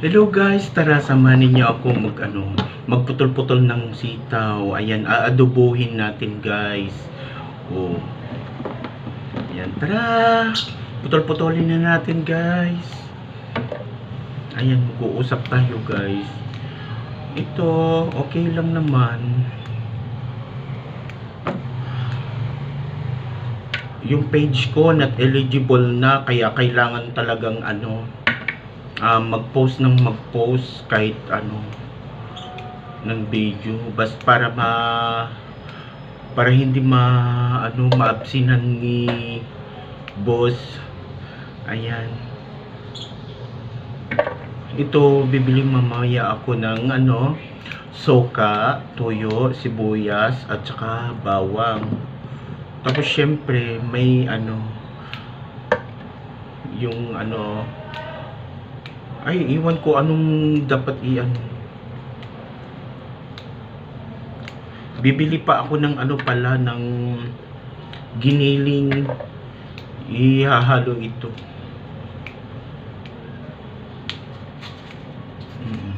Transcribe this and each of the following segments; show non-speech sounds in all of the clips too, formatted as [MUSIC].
Hello guys, tara samahan ninyo ako mag ano, magputol-putol ng sitaw. Ayan, aadobohin natin guys. Oh. Ayan, tara. Putol-putulin na natin guys. Ayan, mag-uusap tayo guys. Ito, okay lang naman. Yung page ko not eligible na kaya kailangan talagang ano ah, mag-post ng mag-post kahit ano ng video. Bas para ma para hindi ma ano maabsinan ni boss. Ayan. Ito bibili mamaya ako ng ano soka, tuyo, sibuyas at saka bawang. Tapos syempre may ano yung ano ay iwan ko anong dapat iyan bibili pa ako ng ano pala ng giniling ihahalo ito Mm.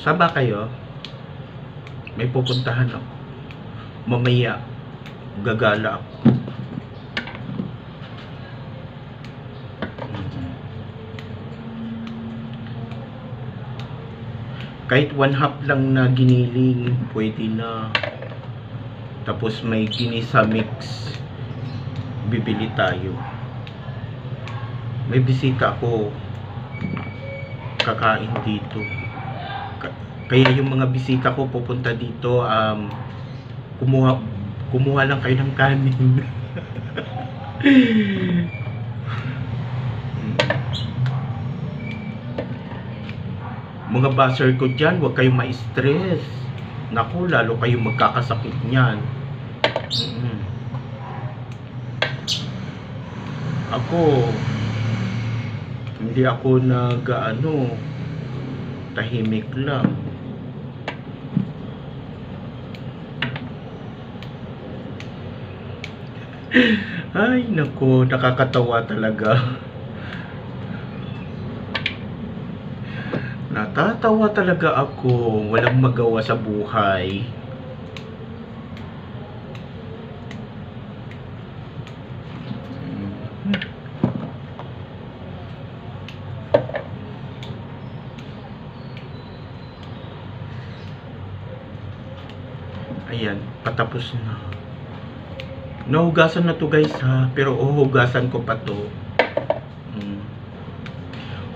Saba kayo? May pupuntahan ako. Mamaya, gagala ako. Kahit one half lang na giniling, pwede na. Tapos may ginisa mix, bibili tayo. May bisita ako kakain dito. Ka- Kaya yung mga bisita ko pupunta dito, um, kumuha, kumuha lang kayo ng kanin. [LAUGHS] mga buzzer ko dyan, huwag kayong ma-stress. Naku, lalo kayong magkakasakit niyan. Mm. Ako, hindi ako nag ano, tahimik lang. [LAUGHS] Ay, nako, nakakatawa talaga. [LAUGHS] Natatawa talaga ako, walang magawa sa buhay. Ayan, patapos na. Nahugasan na to guys ha, pero uhugasan ko pa to. Mm.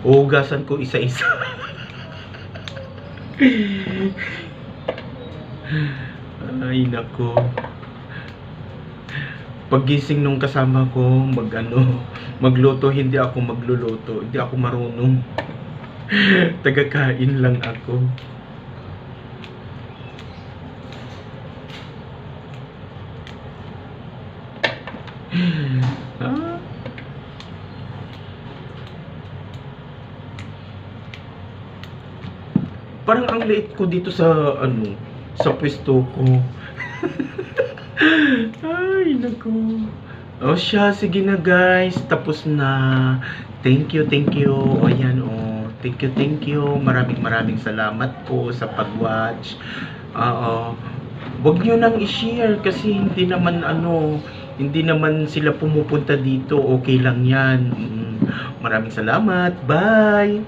Uhugasan ko isa-isa. [LAUGHS] Ay nako. Pagising nung kasama ko, mag ano, magluto, hindi ako magluluto, hindi ako marunong. Tagakain lang ako. Ah. Parang ang liit ko dito sa ano, sa pwesto ko. [LAUGHS] Ay, naku. O siya, sige na guys. Tapos na. Thank you, thank you. O yan, o. Thank you, thank you. Maraming maraming salamat po sa pag-watch. Oo. Huwag nyo nang i-share kasi hindi naman ano, hindi naman sila pumupunta dito. Okay lang yan. Mm. Maraming salamat. Bye!